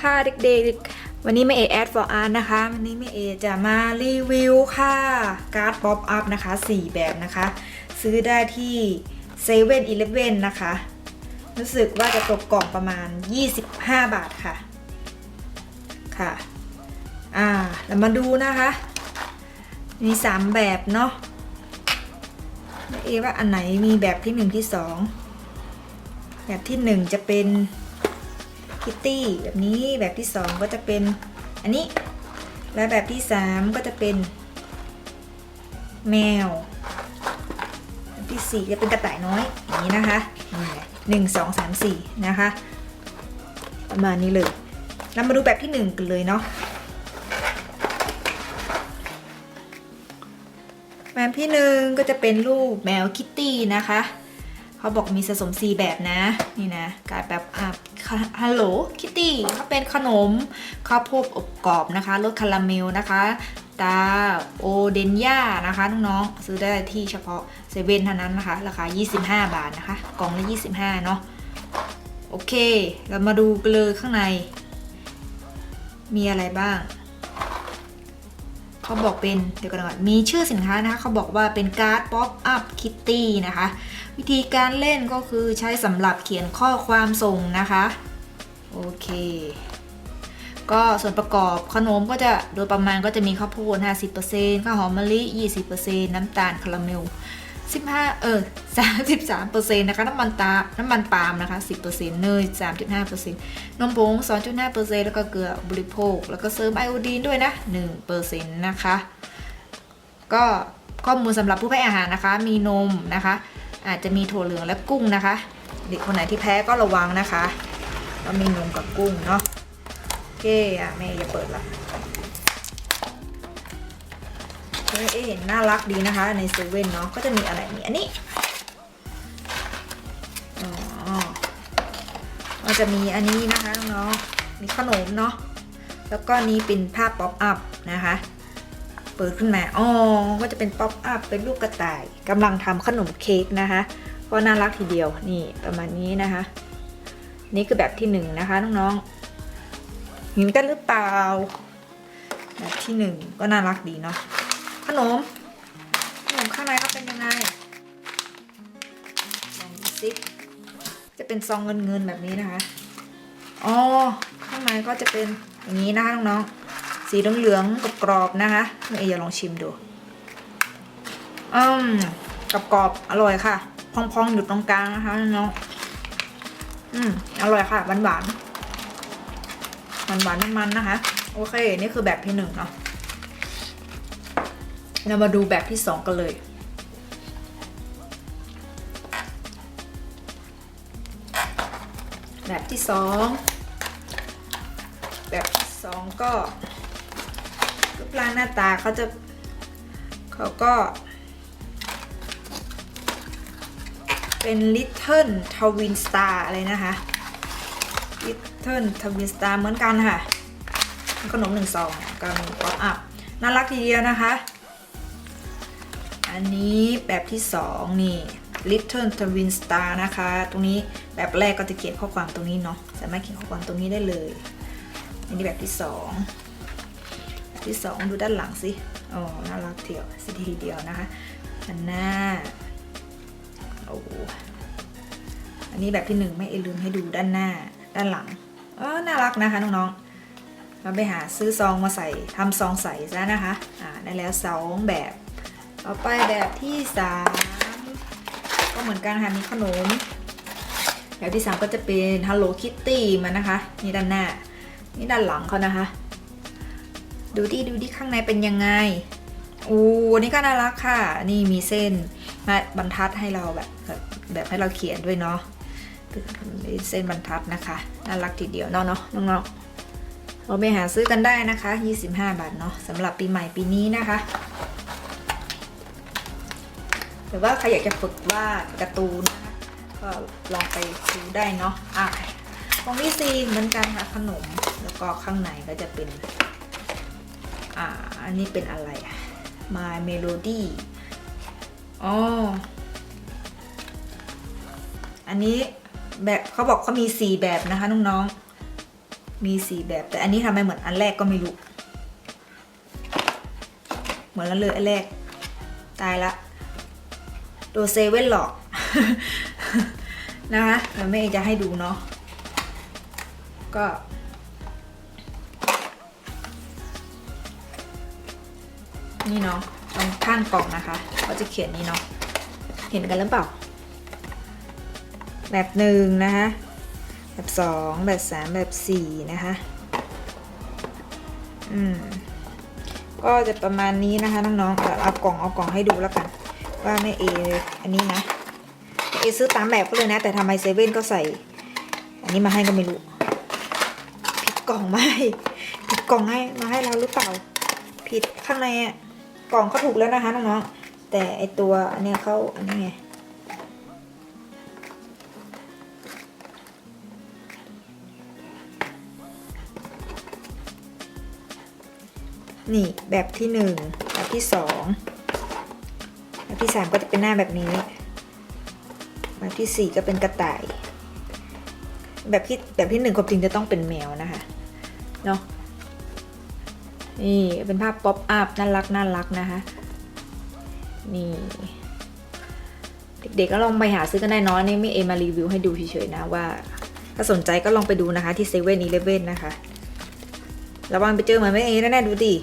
ค่ะเด็กๆ วันนี้แม่เอแอด for art นะคะ วันนี้แม่เอจะมารีวิวค่ะ การ์ดป๊อปอัพนะคะ 4 แบบนะคะ ซื้อได้ที่7 e เ e ่ e อนะคะ รู้สึกว่าจะตกกล่องประมาณ 25 บาทค่ะ ค่ะ อ่า เรามาดูนะคะ มี 3 แบบเนาะแม่เอว่าอันไหนมีแบบที่ 1 ที่ 2 แบบที่ 1 จะเป็น คิตตี้แบบนี้แบบที่ 2 ก็จะเป็นอันนี้ และแบบที่ 3 ก็จะเป็น แมวแบบที่ 4 จะเป็นกระต่ายน้อยอย่างนี้นะคะหนึ่งสองสามสี่นะคะ ประมาณนี้เลยเรามาดูแบบที่ 1 กันเลยเนาะแบบที่หนึ่งก็จะเป็นรูปแมวคิตตี้นะคะ เขาบอกมีผสมสีแบบนะ นี่นะกลายแบบอะฮัลโหลคิตตี้เขาเป็นขนมข้าวโพดอบกรอบนะคะรสคาราเมลนะคะตาโอเดนย่านะคะน้องๆซื้อได้ที่เฉพาะเซเว่นเท่านั้นนะคะ ราคา 25 บาทนะคะ กล่องละ 25 เนาะโอเค เรามาดูกันเลยข้างใน มีอะไรบ้าง เขาบอกเป็นเดี๋ยวกันก่อนมีชื่อสินค้านะคะเขาบอกว่าเป็นการ์ดป๊อปอัพคิตตี้นะคะ วิธีการเล่นก็คือใช้สำหรับเขียนข้อความส่งนะคะ โอเค ก็ส่วนประกอบขนมก็จะโดยประมาณก็จะมีข้าวโพด50%ข้าวหอมมะลิ 20%น้ำตาลคาราเมล 15 เออ 33%นต์นะคะ น้ำมันตา น้ำมันปาล์มนะคะ 10%เซ็นต์เนย 3.5%นต์นมผง 2.5%แล้วก็เกลือบริโภค แล้วก็เสริมไอโอดีนด้วยนะ1%นะคะ ก็ข้อมูลสำหรับผู้แพ้อาหารนะคะ มีนมนะคะ อาจจะมีถั่วเหลืองและกุ้งนะคะ เด็กคนไหนที่แพ้ก็ระวังนะคะ ก็มีนมกับกุ้งเนาะ โอเคอะแม่อย่าเปิดละ เอ๊ะเห็นน่ารักดีนะคะ ในเซเว่นเนาะก็จะมีอะไรมีอันนี้อ๋อจะมีอันนี้นะคะน้องๆมีขนมเนาะแล้วก็นี้เป็นภาพป๊อปอัพนะคะเปิดขึ้นมาอ๋อก็จะเป็นป๊อปอัพเป็นรูปกระต่ายกำลังทำขนมเค้กนะคะก็น่ารักทีเดียวนี่ประมาณนี้นะคะ นี่คือแบบที่หนึ่งนะคะน้องๆเห็นกันหรือเปล่าแบบที่หนึ่งก็น่ารักดีเนาะ ขนม ขนมข้างในเขาเป็นยังไงลองดูสิจะเป็นซองเงินเงินแบบนี้นะคะ อ๋อ ข้างในก็จะเป็นอย่างนี้นะคะน้องๆ สีเหลืองๆกรอบๆนะคะแม่เออย่าลองชิมดูอืมกรอบๆอร่อยค่ะ พองๆอยู่ตรงกลางนะคะน้องอืมอร่อยค่ะหวานหวานหวานหวานมันๆนะคะ โอเค นี่คือแบบที่หนึ่งเนาะ เรามาดูแบบที่สองกันเลย แบบที่สองแบบที่สองก็รูปร่างหน้าตาเขาจะเขาก็ เป็น Little Twin Star อะไรนะคะ Little Twin Star เหมือนกันค่ะ ขนมหนึ่งซองกับป๊อปอัพน่ารักทีเดียวนะคะ อันนี้แบบที่สองนี่ Little Twin Star นะคะ ตรงนี้แบบแรกก็จะเขียนข้อความตรงนี้เนาะสามารถเขียนข้อความตรงนี้ได้เลยอันนี้แบบที่สองแบบที่สองดูด้านหลังสิอ๋อน่ารักเที่ยวสิทีเดียวนะคะอันหน้าโอ้อันนี้แบบที่หนึ่งไม่เอลืมให้ดูด้านหน้าด้านหลังเออน่ารักนะคะน้องๆเราไปหาซื้อซองมาใส่ทำซองใส่ซะนะคะอ่าได้แล้วสองแบบ ต่อไปแบบที่สามก็เหมือนกันค่ะมีขนม แบบที่สามก็จะเป็น Hello Kitty มันนะคะ นี่ด้านหน้า นี่ด้านหลังเขานะคะ ดูดิดูดิข้างในเป็นยังไงอู้นี่ก็น่ารักค่ะ นี่มีเส้นมาบรรทัดให้เราแบบแบบให้เราเขียนด้วยเนาะเส้นบรรทัดนะคะ น่ารักทีเดียวเนาะเนาะน้องๆเราไปหาซื้อกันได้นะคะ 25 บาทเนาะสำหรับปีใหม่ปีนี้นะคะ หรือว่าใครอยากจะฝึกวาดการ์ตูนนะก็ลองไปดูได้เนาะอะของพี่ซีเหมือนกันค่ะขนมแล้วก็ข้างในก็จะเป็นอ่าอันนี้เป็นอะไรอะ My Melody อ๋ออันนี้แบบเขาบอกเขามี4แบบนะคะน้องๆ มีสี่แบบ แต่อันนี้ทำไมเหมือนอันแรกก็ไม่รู้ เหมือนแล้วเลยอันแรก ตายละ โดนเซเว่นหลอกนะคะแม่จะให้ดูเนาะก็ นี่เนาะตรงข้างกล่องนะคะก็จะเขียนนี้เนาะเห็นกันหรือเปล่า แบบหนึ่งนะคะ แบบสองแบบสามแบบสี่นะคะ อืม ก็จะประมาณนี้นะคะน้องๆเอากล่องเอากล่องให้ดูแล้วกัน ว่าแม่เออันนี้นะแม่เอซื้อตามแบบก็เลยนะ แต่ทำไมเซเว่นก็ใส่ อันนี้มาให้ก็ไม่รู้ผิดกล่องมาให้ผิดกล่องให้มาให้เราหรือเปล่า ผิดข้างในอะกล่องเขาถูกแล้วนะคะน้องๆแต่ไอตัวอันเนี้ยเขาอันนี้ไงนี่แบบที่หนึ่งแบบที่สอง ที่สามก็จะเป็นหน้าแบบนี้ แบบที่สี่ก็เป็นกระต่าย แบบที่แบบที่หนึ่งความจริงจะต้องเป็นแมวนะคะเนาะนี่เป็นภาพป๊อปอัพน่ารักน่ารักนะคะนี่เด็กๆก็ลองไปหาซื้อกันได้เนอะนี่ไม่เอมารีวิวให้ดูเฉยๆนะว่า ถ้าสนใจก็ลองไปดูนะคะที่เซเว่นอีเลฟเว่นนะคะระวังไปเจอเหมือนไม่เอแน่ๆดูดิ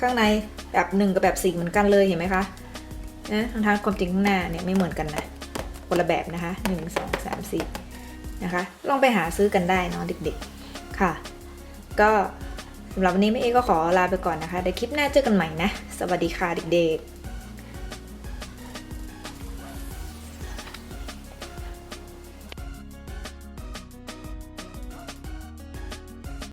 ข้างในแบบหนึ่งกับแบบสี่เหมือนกันเลยเห็นไหมคะ นะทั้งทางความจริงข้างหน้าเนี่ยไม่เหมือนกันนะคนละแบบนะคะหนึ่งสองสามสี่นะคะ ลองไปหาซื้อกันได้เนาะเด็กๆ ค่ะ ก็สำหรับวันนี้แม่เอก็ขอลาไปก่อนนะคะเดี๋ยวคลิปหน้าเจอกันใหม่นะ สวัสดีค่ะเด็กๆ